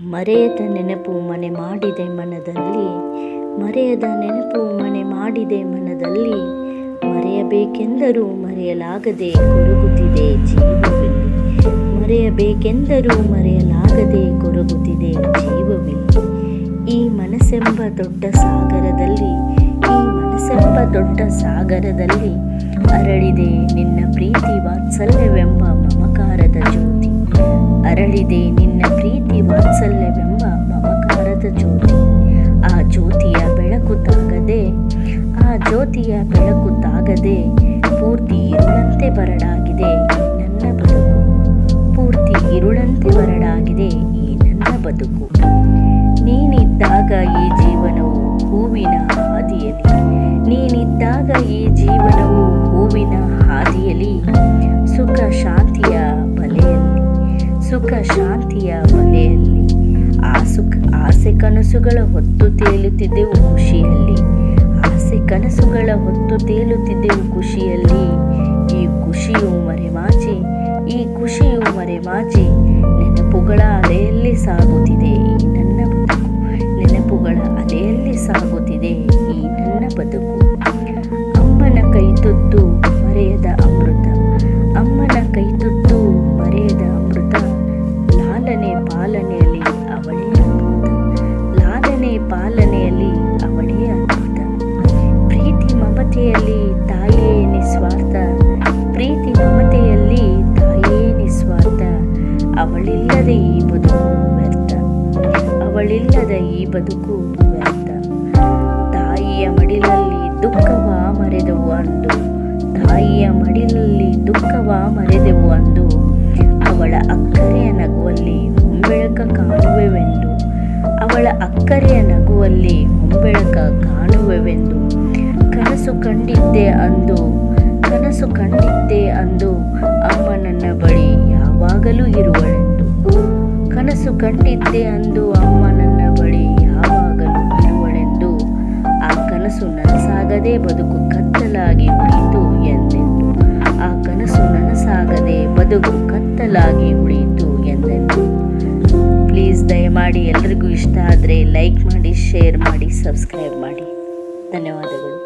ಮರೆಯದ ನೆನಪು ಮನೆ ಮಾಡಿದೆ ಮನದಲ್ಲಿ, ಮರೆಯದ ನೆನಪು ಮನೆ ಮಾಡಿದೆ ಮನದಲ್ಲಿ, ಮರೆಯಬೇಕೆಂದರೂ ಮರೆಯಲಾಗದೆ ಕೊರಗುತ್ತಿದೆ ಜೀವವಿಲ್ಲಿ. ಮರೆಯಬೇಕೆಂದರೂ ಮರೆಯಲಾಗದೆ ಕೊರಗುತ್ತಿದೆ ಜೀವವಿಲ್ಲಿ. ಈ ಮನಸ್ಸೆಂಬ ದೊಡ್ಡ ಸಾಗರದಲ್ಲಿ, ಈ ಮನಸ್ಸೆಂಬ ದೊಡ್ಡ ಸಾಗರದಲ್ಲಿ ಅರಳಿದೆ ನಿನ್ನ ಪ್ರೀತಿ ವಾತ್ಸಲ್ಯವೆಂಬ ಮಮಕಾರದ ಜ್ಯೋತಿ. ಅರಳಿದೆ ಪ್ರೀತಿ ವಾತ್ಸಲ್ಯವೆಂಬ ಮಮಕಾರದ ಜ್ಯೋತಿ. ಆ ಜ್ಯೋತಿಯ ಬೆಳಕು ತಾಗದೆ, ಆ ಜ್ಯೋತಿಯ ಬೆಳಕು ತಾಗದೆ ಪೂರ್ತಿ ಇರುಳಂತೆ ಬರಡಾಗಿದೆ ನನ್ನ ಬದುಕು. ಪೂರ್ತಿ ಇರುಳಂತೆ ಬರಡಾಗಿದೆ ಈ ನನ್ನ ಬದುಕು. ನೀನಿದ್ದಾಗ ಈ ಜೀವನವು ಸುಖ ಶಾಂತಿಯ ಮನೆಯಲ್ಲಿ ಆ ಸುಖ, ಆಸೆ ಕನಸುಗಳ ಹೊತ್ತು ತೇಲುತ್ತಿದ್ದೆವು ಖುಷಿಯಲ್ಲಿ. ಆಸೆ ಕನಸುಗಳ ಹೊತ್ತು ತೇಲುತ್ತಿದ್ದೆವು ಖುಷಿಯಲ್ಲಿ. ಈ ಖುಷಿಯು ಮರೆಮಾಚಿ, ಈ ಖುಷಿಯು ಮರೆಮಾಚಿ ನೆನಪುಗಳ ಅಲೆಯಲ್ಲಿ ಸಾಗುತ್ತಿದೆ. ಅವಳಿಲ್ಲದೆ ಈ ಬದುಕು ವ್ಯರ್ಥ. ಅವಳಿಲ್ಲದ ಈ ಬದುಕು ವ್ಯರ್ಥ. ತಾಯಿಯ ಮಡಿಲಲ್ಲಿ ದುಃಖವ ಮರೆದವು ಅಂದು. ತಾಯಿಯ ಮಡಿಲಲ್ಲಿ ದುಃಖವ ಮರೆದೆವು ಅಂದು. ಅವಳ ಅಕ್ಕರೆಯ ನಗುವಲ್ಲಿ ಹೊಂಬೆಳಕ ಕಾಣುವೆವೆಂದು. ಅವಳ ಅಕ್ಕರೆಯ ನಗುವಲ್ಲಿ ಹೊಂಬೆಳಕ ಕಾಣುವೆವೆಂದು. ಕನಸು ಕಂಡಿದ್ದೆ ಅಂದು. ಕನಸು ಕಂಡಿದ್ದೆ ಅಂದು. ಅಮ್ಮ ನನ್ನ ಬಳಿ ಯಾವಾಗಲೂ ಇರುವಳೆಂದು ಕನಸು ಕಂಡಿದ್ದೆ ಅಂದು ಅಮ್ಮ ನನ್ನ ಬಳಿ ಯಾವಾಗಲೂ ಬರುವಳೆಂದು, ಆ ಕನಸು ನನಸಾಗದೆ ಬದುಕು ಕತ್ತಲಾಗಿ ಉಳಿಯಿತು ಎಂದೆಂದು, ಆ ಕನಸು ನನಸಾಗದೆ ಬದುಕು ಕತ್ತಲಾಗಿ ಉಳಿಯಿತು ಎಂದೆಂದು. ಪ್ಲೀಸ್ ದಯಮಾಡಿ ಎಲ್ರಿಗೂ ಇಷ್ಟ ಆದರೆ ಲೈಕ್ ಮಾಡಿ, ಶೇರ್ ಮಾಡಿ, ಸಬ್ಸ್ಕ್ರೈಬ್ ಮಾಡಿ. ಧನ್ಯವಾದಗಳು.